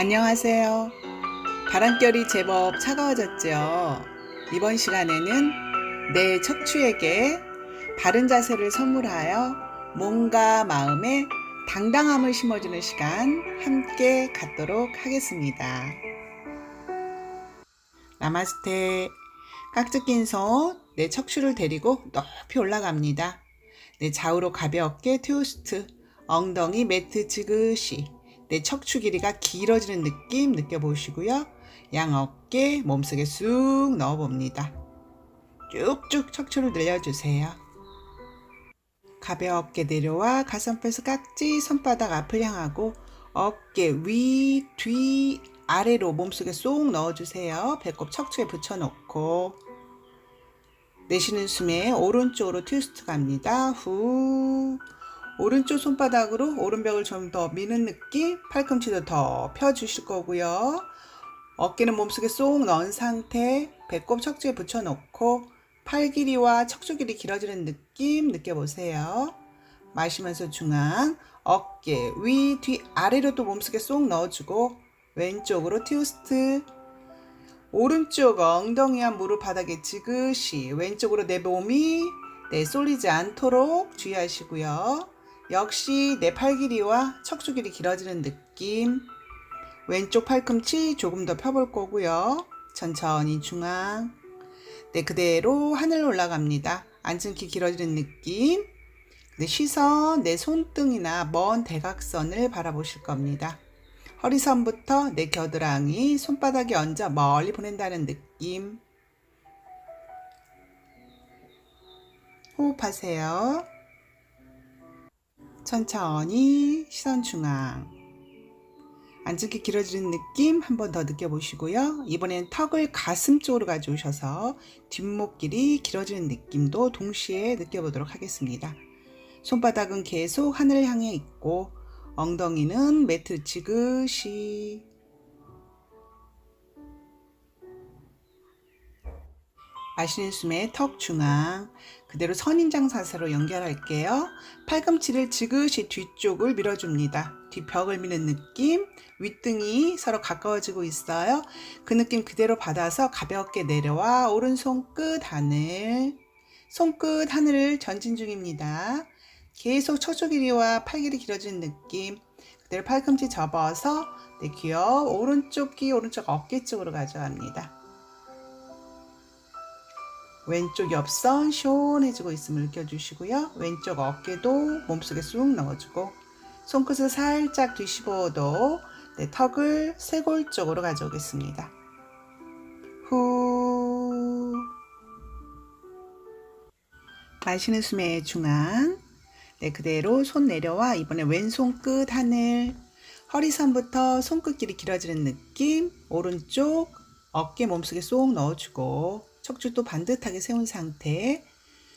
안녕하세요. 바람결이 제법 차가워졌죠. 이번 시간에는 내 척추에게 바른 자세를 선물하여 몸과 마음에 당당함을 심어주는 시간 함께 갖도록 하겠습니다. 나마스테. 깍지 낀 손, 내 척추를 데리고 높이 올라갑니다. 내 좌우로 가볍게 트위스트, 엉덩이 매트 지그시, 내 척추 길이가 길어지는 느낌 느껴보시고요. 양 어깨 몸속에 쑥 넣어봅니다. 쭉쭉 척추를 늘려주세요. 가볍게 내려와 가슴뼈에서 깍지 손바닥 앞을 향하고 어깨 위, 뒤, 아래로 몸속에 쏙 넣어주세요. 배꼽 척추에 붙여놓고 내쉬는 숨에 오른쪽으로 트위스트 갑니다. 후 오른쪽 손바닥으로 오른벽을 좀 더 미는 느낌 팔꿈치도 더 펴주실 거고요. 어깨는 몸속에 쏙 넣은 상태 배꼽 척추에 붙여놓고 팔 길이와 척추 길이 길어지는 느낌 느껴보세요. 마시면서 중앙 어깨 위, 뒤, 아래로 또 몸속에 쏙 넣어주고 왼쪽으로 트위스트 오른쪽 엉덩이와 무릎 바닥에 지그시 왼쪽으로 내 몸이 네, 쏠리지 않도록 주의하시고요. 역시 내 팔 길이와 척추 길이 길어지는 느낌 왼쪽 팔꿈치 조금 더 펴볼 거고요. 천천히 중앙 네, 그대로 하늘 올라갑니다. 앉은 키 길어지는 느낌 네, 시선 내 손등이나 먼 대각선을 바라보실 겁니다. 허리선부터 내 겨드랑이 손바닥에 얹어 멀리 보낸다는 느낌. 호흡하세요. 천천히 시선 중앙. 앉기 길어지는 느낌 한 번 더 느껴보시고요. 이번엔 턱을 가슴 쪽으로 가져오셔서 뒷목 길이 길어지는 느낌도 동시에 느껴보도록 하겠습니다. 손바닥은 계속 하늘을 향해 있고 엉덩이는 매트 지그시 마시는 숨에 턱 중앙 그대로 선인장 자세로 연결할게요. 팔꿈치를 지그시 뒤쪽을 밀어줍니다. 뒷벽을 미는 느낌 윗등이 서로 가까워지고 있어요. 그 느낌 그대로 받아서 가볍게 내려와 오른손 끝 하늘 손끝 하늘을 전진 중입니다. 계속 척추 길이와 팔 길이 길어지는 느낌 그대로 팔꿈치 접어서 네, 귀여 오른쪽 귀 오른쪽 어깨 쪽으로 가져갑니다. 왼쪽 옆선 시원해지고 있음을 느껴주시고요. 왼쪽 어깨도 몸속에 쑥 넣어주고 손끝을 살짝 뒤집어도 네, 턱을 쇄골 쪽으로 가져오겠습니다. 후 마시는 숨의 중앙 네, 그대로 손 내려와 이번에 왼손 끝 하늘 허리선부터 손끝 길이 길어지는 느낌 오른쪽 어깨 몸속에 쏙 넣어주고 척추도 반듯하게 세운 상태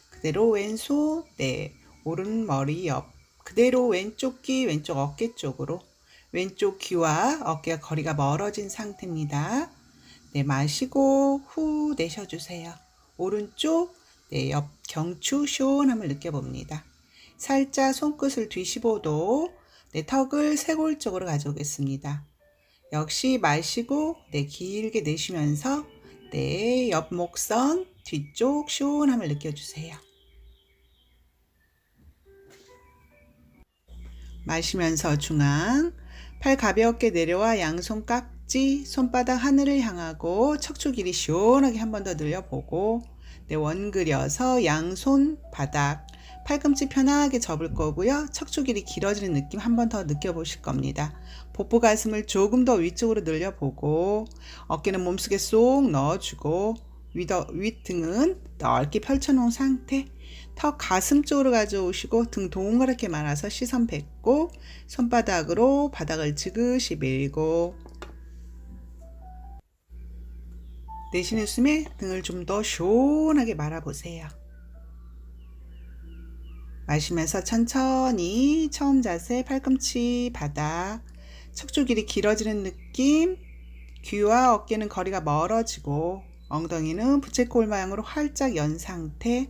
그대로 왼손 네 오른 머리 옆 그대로 왼쪽 귀 왼쪽 어깨 쪽으로 왼쪽 귀와 어깨가 거리가 멀어진 상태입니다. 네 마시고 후 내쉬어주세요. 오른쪽 네, 옆 경추 시원함을 느껴봅니다. 살짝 손끝을 뒤집어도 네, 턱을 쇄골 쪽으로 가져오겠습니다. 역시 마시고 네, 길게 내쉬면서 네, 옆 목선 뒤쪽 시원함을 느껴주세요. 마시면서 중앙 팔 가볍게 내려와 양손 깍지 손바닥 하늘을 향하고 척추 길이 시원하게 한 번 더 늘려보고 네, 원 그려서 양손 바닥 팔꿈치 편하게 접을 거고요. 척추 길이 길어지는 느낌 한 번 더 느껴보실 겁니다. 복부 가슴을 조금 더 위쪽으로 늘려보고 어깨는 몸속에 쏙 넣어주고 위더, 윗등은 넓게 펼쳐놓은 상태 턱 가슴 쪽으로 가져오시고 등 동그랗게 말아서 시선 뱉고 손바닥으로 바닥을 지그시 밀고 내쉬는 숨에 등을 좀 더 시원하게 말아보세요. 마시면서 천천히 처음 자세 팔꿈치 바닥 척추 길이 길어지는 느낌 귀와 어깨는 거리가 멀어지고 엉덩이는 부채꼴 모양으로 활짝 연 상태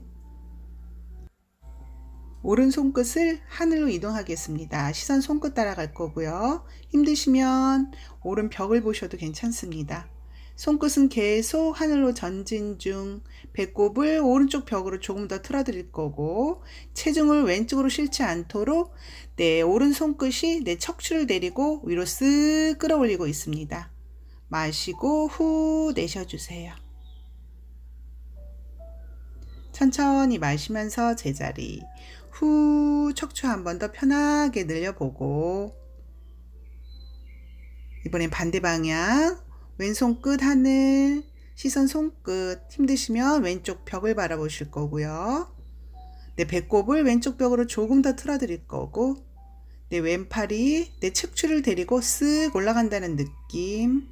오른 손끝을 하늘로 이동하겠습니다. 시선 손끝 따라갈 거고요. 힘드시면 오른 벽을 보셔도 괜찮습니다. 손끝은 계속 하늘로 전진 중 배꼽을 오른쪽 벽으로 조금 더 틀어드릴 거고 체중을 왼쪽으로 실지 않도록 내 오른 손끝이 내 척추를 내리고 위로 쓱 끌어올리고 있습니다. 마시고 후 내쉬어주세요. 천천히 마시면서 제자리 후 척추 한 번 더 편하게 늘려보고 이번엔 반대 방향 왼손 끝 하늘 시선 손끝. 힘드시면 왼쪽 벽을 바라보실 거고요. 내 배꼽을 왼쪽 벽으로 조금 더 틀어드릴 거고 내 왼팔이 내 척추를 데리고 쓱 올라간다는 느낌.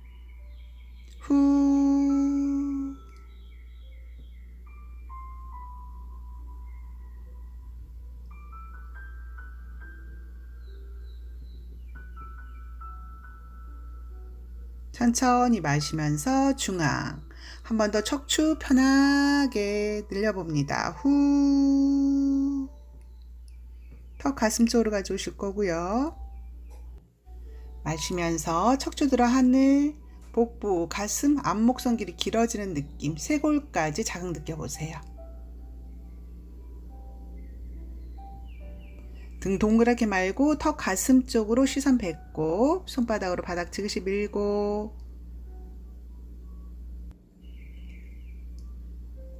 후 천천히 마시면서 중앙. 한 번 더 척추 편하게 늘려봅니다. 후. 턱 가슴 쪽으로 가져오실 거고요. 마시면서 척추 들어 하늘, 복부, 가슴, 앞목선 길이 길어지는 느낌, 쇄골까지 자극 느껴보세요. 등 동그랗게 말고 턱 가슴 쪽으로 시선 뱉고 손바닥으로 바닥 지그시 밀고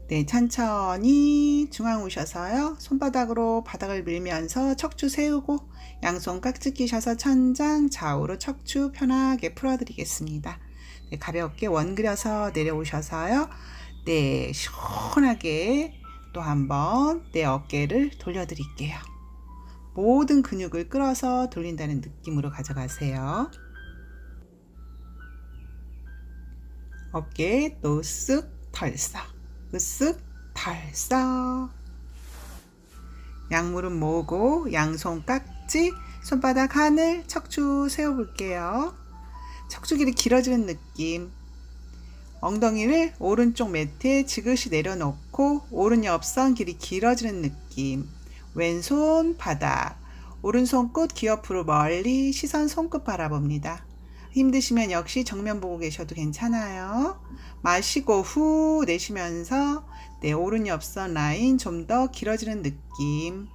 네, 천천히 중앙 오셔서요. 손바닥으로 바닥을 밀면서 척추 세우고 양손 깍지 끼셔서 천장 좌우로 척추 편하게 풀어드리겠습니다. 네, 가볍게 원 그려서 내려오셔서요. 네, 시원하게 또 한번 내 어깨를 돌려드릴게요. 모든 근육을 끌어서 돌린다는 느낌으로 가져가세요. 어깨 또 쓱 털썩 으쓱 털썩 양무릎 모으고 양손 깍지 손바닥 하늘 척추 세워볼게요. 척추 길이 길어지는 느낌 엉덩이를 오른쪽 매트에 지그시 내려놓고 오른 옆선 길이 길어지는 느낌 왼손 바닥, 오른손 끝 귀 옆으로 멀리 시선 손끝 바라봅니다. 힘드시면 역시 정면 보고 계셔도 괜찮아요. 마시고 후 내쉬면서 내 오른 옆선 라인 좀 더 길어지는 느낌.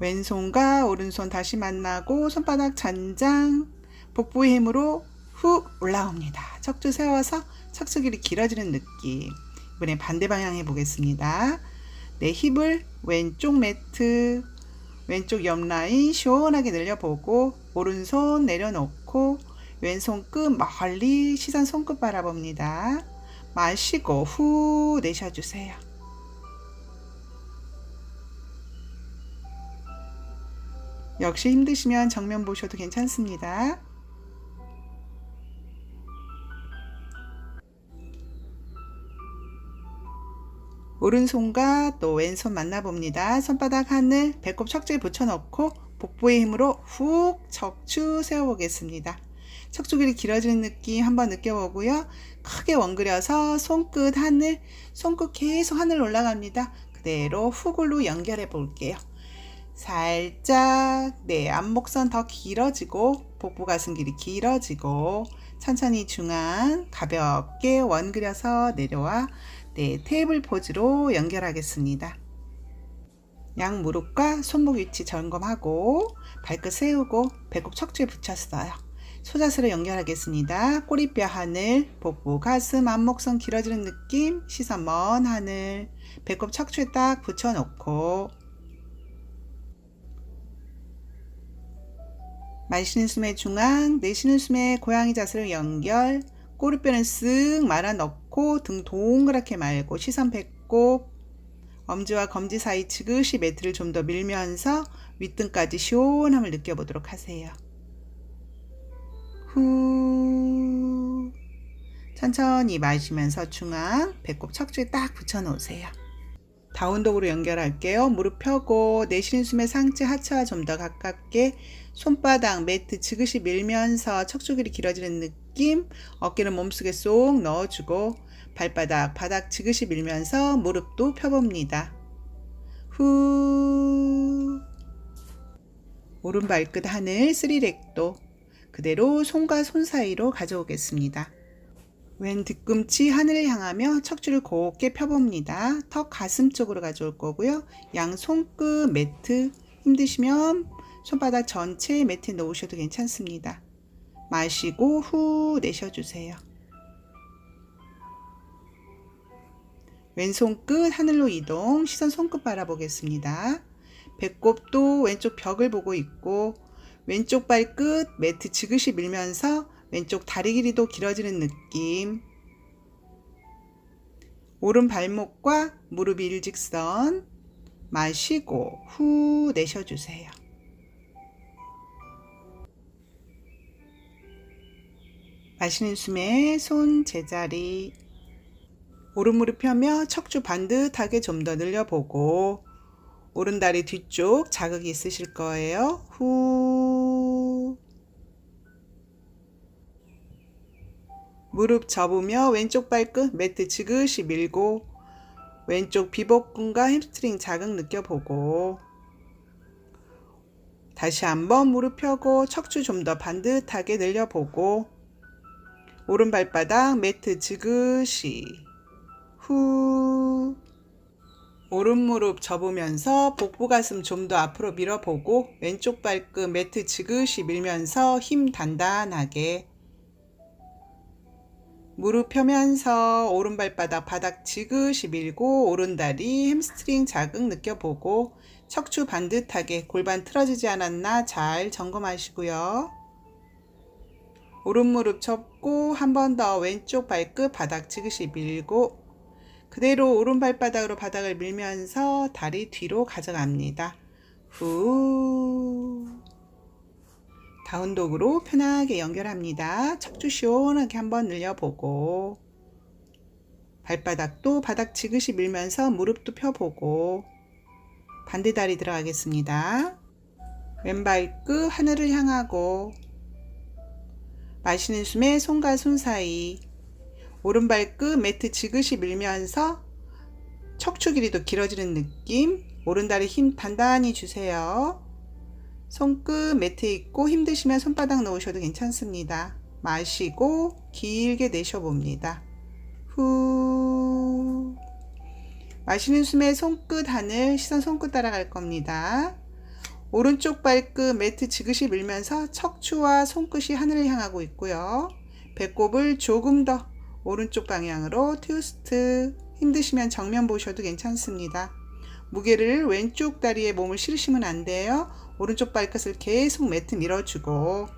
왼손과 오른손 다시 만나고 손바닥 잔장, 복부의 힘으로 훅 올라옵니다. 척추 세워서 척추 길이 길어지는 느낌. 이번에 반대 방향 해보겠습니다. 내 힙을 왼쪽 매트, 왼쪽 옆 라인 시원하게 늘려보고 오른손 내려놓고 왼손 끝 멀리 시선 손끝 바라봅니다. 마시고 후 내쉬어주세요. 역시 힘드시면 정면 보셔도 괜찮습니다. 오른손과 또 왼손 만나봅니다. 손바닥 하늘, 배꼽 척추에 붙여놓고 복부의 힘으로 훅 척추 세워보겠습니다. 척추 길이 길어지는 느낌 한번 느껴보고요. 크게 원그려서 손끝 하늘, 손끝 계속 하늘 올라갑니다. 그대로 훅으로 연결해 볼게요. 살짝 네 앞목선 더 길어지고 복부 가슴 길이 길어지고 천천히 중앙 가볍게 원 그려서 내려와 네, 테이블 포즈로 연결하겠습니다. 양 무릎과 손목 위치 점검하고 발끝 세우고 배꼽 척추에 붙였어요. 소자세로 연결하겠습니다. 꼬리뼈 하늘, 복부, 가슴, 앞목선 길어지는 느낌, 시선 먼 하늘, 배꼽 척추에 딱 붙여놓고 마시는 숨의 중앙, 내쉬는 숨의 고양이 자세로 연결, 꼬리뼈는 쓱 말아 넣고 등 동그랗게 말고 시선 배꼽 엄지와 검지 사이 지그시 매트를 좀 더 밀면서 윗등까지 시원함을 느껴보도록 하세요. 후 천천히 마시면서 중앙 배꼽 척추에 딱 붙여놓으세요. 다운독으로 연결할게요. 무릎 펴고 내쉬는 숨에 상체 하체와 좀 더 가깝게 손바닥 매트 지그시 밀면서 척추 길이 길어지는 느낌 어깨는 몸속에 쏙 넣어주고 발바닥 바닥 지그시 밀면서 무릎도 펴봅니다. 후 오른 발끝 하늘 스리렉도 그대로 손과 손 사이로 가져오겠습니다. 왼 뒤꿈치 하늘을 향하며 척추를 곱게 펴봅니다. 턱 가슴 쪽으로 가져올 거고요. 양 손끝 매트 힘드시면 손바닥 전체 매트에 놓으셔도 괜찮습니다. 마시고 후 내쉬어주세요. 왼손 끝 하늘로 이동, 시선 손끝 바라보겠습니다. 배꼽도 왼쪽 벽을 보고 있고, 왼쪽 발끝 매트 지그시 밀면서 왼쪽 다리 길이도 길어지는 느낌. 오른 발목과 무릎이 일직선. 마시고 후 내쉬어주세요. 마시는 숨에 손 제자리. 오른 무릎 펴며 척추 반듯하게 좀 더 늘려보고 오른 다리 뒤쪽 자극이 있으실 거예요. 후. 무릎 접으며 왼쪽 발끝 매트 지그시 밀고 왼쪽 비복근과 햄스트링 자극 느껴보고 다시 한번 무릎 펴고 척추 좀 더 반듯하게 늘려보고 오른 발바닥 매트 지그시. 후. 오른 무릎 접으면서 복부 가슴 좀 더 앞으로 밀어보고 왼쪽 발끝 매트 지그시 밀면서 힘 단단하게. 무릎 펴면서 오른 발바닥 바닥 지그시 밀고 오른 다리 햄스트링 자극 느껴보고 척추 반듯하게 골반 틀어지지 않았나 잘 점검하시고요. 오른 무릎 접고 한 번 더 왼쪽 발끝 바닥 지그시 밀고 그대로 오른 발바닥으로 바닥을 밀면서 다리 뒤로 가져갑니다. 후. 다운독으로 편하게 연결합니다. 척추 시원하게 한번 늘려보고 발바닥도 바닥 지그시 밀면서 무릎도 펴보고 반대 다리 들어가겠습니다. 왼발 끝 하늘을 향하고 마시는 숨에 손과 손 사이 오른발 끝 매트 지그시 밀면서 척추 길이도 길어지는 느낌 오른다리 힘 단단히 주세요. 손끝 매트에 있고 힘드시면 손바닥 놓으셔도 괜찮습니다. 마시고 길게 내쉬어봅니다. 후 마시는 숨에 손끝 하늘 시선 손끝 따라갈 겁니다. 오른쪽 발끝 매트 지그시 밀면서 척추와 손끝이 하늘을 향하고 있고요. 배꼽을 조금 더 오른쪽 방향으로 트위스트 힘드시면 정면 보셔도 괜찮습니다. 무게를 왼쪽 다리에 몸을 실으시면 안 돼요. 오른쪽 발끝을 계속 매트 밀어주고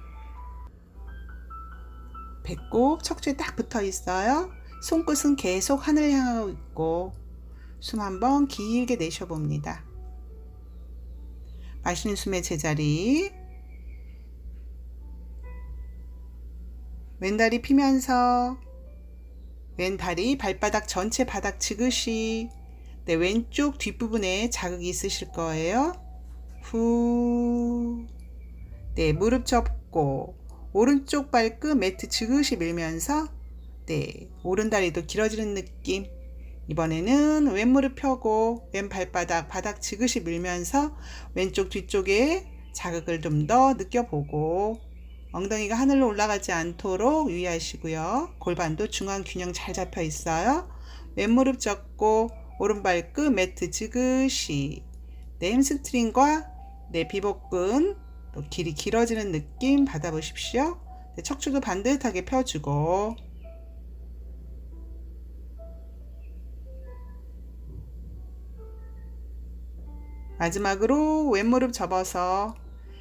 배꼽 척추에 딱 붙어 있어요. 손끝은 계속 하늘 향하고 있고 숨 한번 길게 내쉬어 봅니다. 마시는 숨의 제자리 왼다리 피면서 왼다리 발바닥 전체 바닥 지그시 네, 왼쪽 뒷부분에 자극이 있으실 거예요. 후. 네, 무릎 접고 오른쪽 발끝 매트 지그시 밀면서 네, 오른 다리도 길어지는 느낌. 이번에는 왼무릎 펴고 왼 발바닥 바닥 지그시 밀면서 왼쪽 뒤쪽에 자극을 좀 더 느껴보고 엉덩이가 하늘로 올라가지 않도록 유의하시고요. 골반도 중앙 균형 잘 잡혀 있어요. 왼무릎 접고 오른발 끝 매트 지그시 내 햄스트링과 내 비복근 또 길이 길어지는 느낌 받아보십시오. 네, 척추도 반듯하게 펴주고 마지막으로 왼무릎 접어서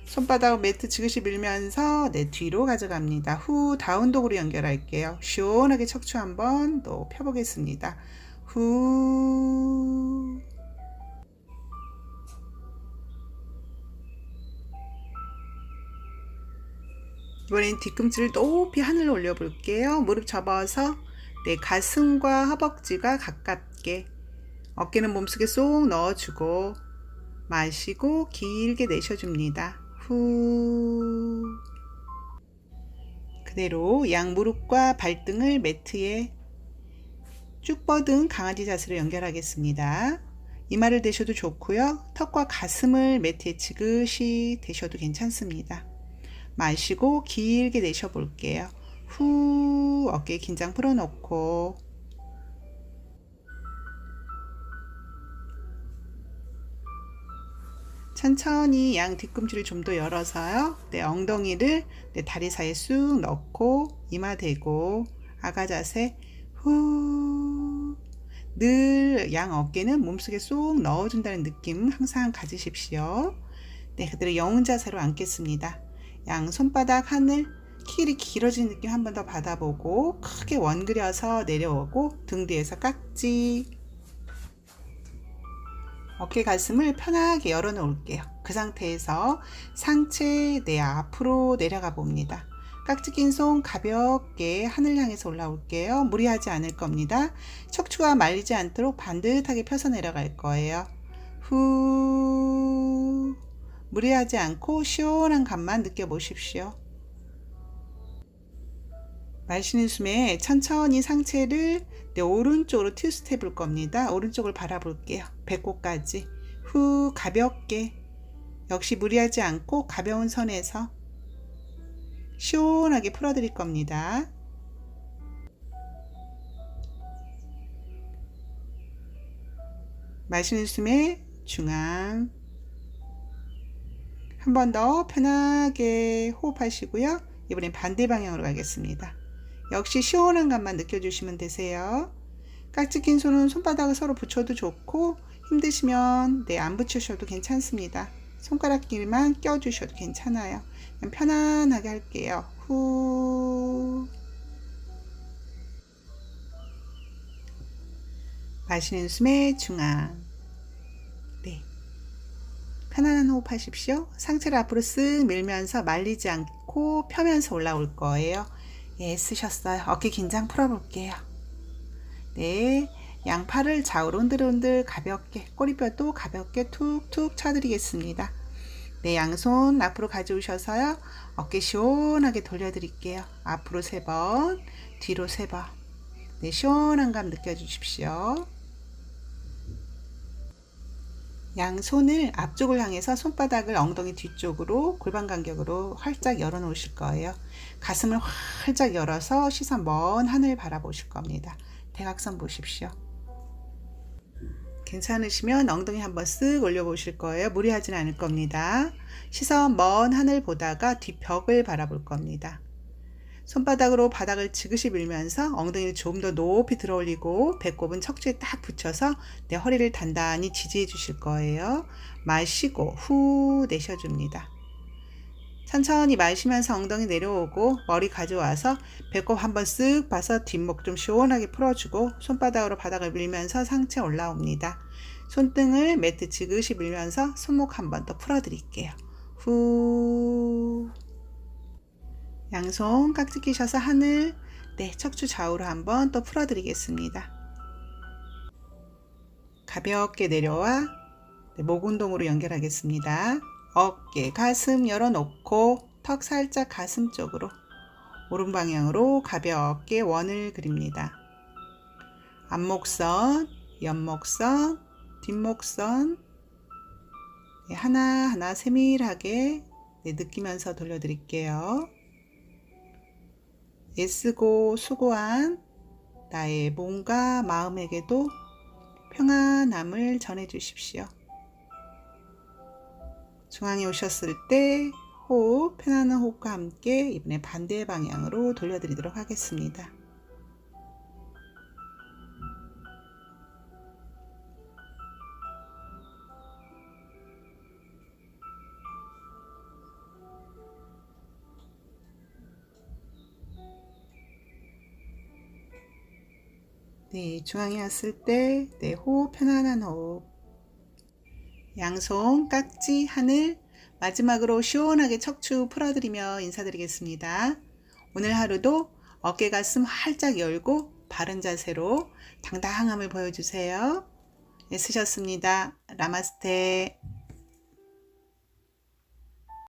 손바닥 매트 지그시 밀면서 내 뒤로 가져갑니다. 후 다운독으로 연결할게요. 시원하게 척추 한번 또 펴보겠습니다. 후 이번엔 뒤꿈치를 높이 하늘로 올려볼게요. 무릎 접어서 내 가슴과 허벅지가 가깝게 어깨는 몸속에 쏙 넣어주고 마시고 길게 내쉬어줍니다. 후 그대로 양 무릎과 발등을 매트에 쭉 뻗은 강아지 자세로 연결하겠습니다. 이마를 대셔도 좋고요. 턱과 가슴을 매트에 지그시 대셔도 괜찮습니다. 마시고 길게 내셔 볼게요. 후 어깨 긴장 풀어놓고 천천히 양 뒤꿈치를 좀 더 열어서요. 내 엉덩이를 내 다리 사이에 쑥 넣고 이마 대고 아가 자세 후. 늘 양 어깨는 몸속에 쏙 넣어준다는 느낌 항상 가지십시오. 네, 그대로 영혼 자세로 앉겠습니다. 양 손바닥 하늘 킬이 길어진 느낌 한 번 더 받아보고 크게 원 그려서 내려오고 등 뒤에서 깍지 어깨 가슴을 편하게 열어 놓을게요. 그 상태에서 상체 내 앞으로 내려가 봅니다. 깍지 낀 손 가볍게 하늘 향해서 올라올게요. 무리하지 않을 겁니다. 척추가 말리지 않도록 반듯하게 펴서 내려갈 거예요. 후 무리하지 않고 시원한 감만 느껴보십시오. 마시는 숨에 천천히 상체를 내 오른쪽으로 트위스트 해볼 겁니다. 오른쪽을 바라볼게요. 배꼽까지. 후 가볍게 역시 무리하지 않고 가벼운 선에서 시원하게 풀어드릴 겁니다. 마시는 숨에 중앙 한 번 더 편하게 호흡하시고요. 이번엔 반대 방향으로 가겠습니다. 역시 시원한 감만 느껴주시면 되세요. 깍지 낀 손은 손바닥을 서로 붙여도 좋고 힘드시면 네, 안 붙이셔도 괜찮습니다. 손가락끼리만 껴주셔도 괜찮아요. 편안하게 할게요. 후. 마시는 숨의 중앙. 네. 편안한 호흡 하십시오. 상체를 앞으로 쓱 밀면서 말리지 않고 펴면서 올라올 거예요. 예, 쓰셨어요. 어깨 긴장 풀어볼게요. 네. 양팔을 좌우로 흔들흔들 가볍게 꼬리뼈도 가볍게 툭툭 쳐드리겠습니다. 네, 양손 앞으로 가져오셔서요. 어깨 시원하게 돌려드릴게요. 앞으로 세 번, 뒤로 세 번. 네, 시원한 감 느껴주십시오. 양손을 앞쪽을 향해서 손바닥을 엉덩이 뒤쪽으로 골반 간격으로 활짝 열어 놓으실 거예요. 가슴을 활짝 열어서 시선 먼 하늘 바라보실 겁니다. 대각선 보십시오. 괜찮으시면 엉덩이 한번 쓱 올려보실 거예요. 무리하진 않을 겁니다. 시선 먼 하늘 보다가 뒷벽을 바라볼 겁니다. 손바닥으로 바닥을 지그시 밀면서 엉덩이를 좀 더 높이 들어 올리고 배꼽은 척추에 딱 붙여서 내 허리를 단단히 지지해 주실 거예요. 마시고 후 내셔줍니다. 천천히 마시면서 엉덩이 내려오고 머리 가져와서 배꼽 한번 쓱 봐서 뒷목 좀 시원하게 풀어주고 손바닥으로 바닥을 밀면서 상체 올라옵니다. 손등을 매트 지그시 밀면서 손목 한번 더 풀어드릴게요. 후 양손 깍지 끼셔서 하늘 네 척추 좌우로 한번 또 풀어드리겠습니다. 가볍게 내려와 네, 목 운동으로 연결하겠습니다. 어깨, 가슴 열어놓고 턱 살짝 가슴 쪽으로 오른 방향으로 가볍게 원을 그립니다. 앞목선, 옆목선, 뒷목선 네, 하나하나 세밀하게 네, 느끼면서 돌려드릴게요. 애쓰고 수고한 나의 몸과 마음에게도 평안함을 전해 주십시오. 중앙에 오셨을 때 호흡, 편안한 호흡과 함께 이번에 반대 방향으로 돌려드리도록 하겠습니다. 네, 중앙에 왔을 때, 네, 호흡, 편안한 호흡. 양손, 깍지, 하늘, 마지막으로 시원하게 척추 풀어드리며 인사드리겠습니다. 오늘 하루도 어깨 가슴 활짝 열고 바른 자세로 당당함을 보여주세요. 애쓰셨습니다. 라마스테.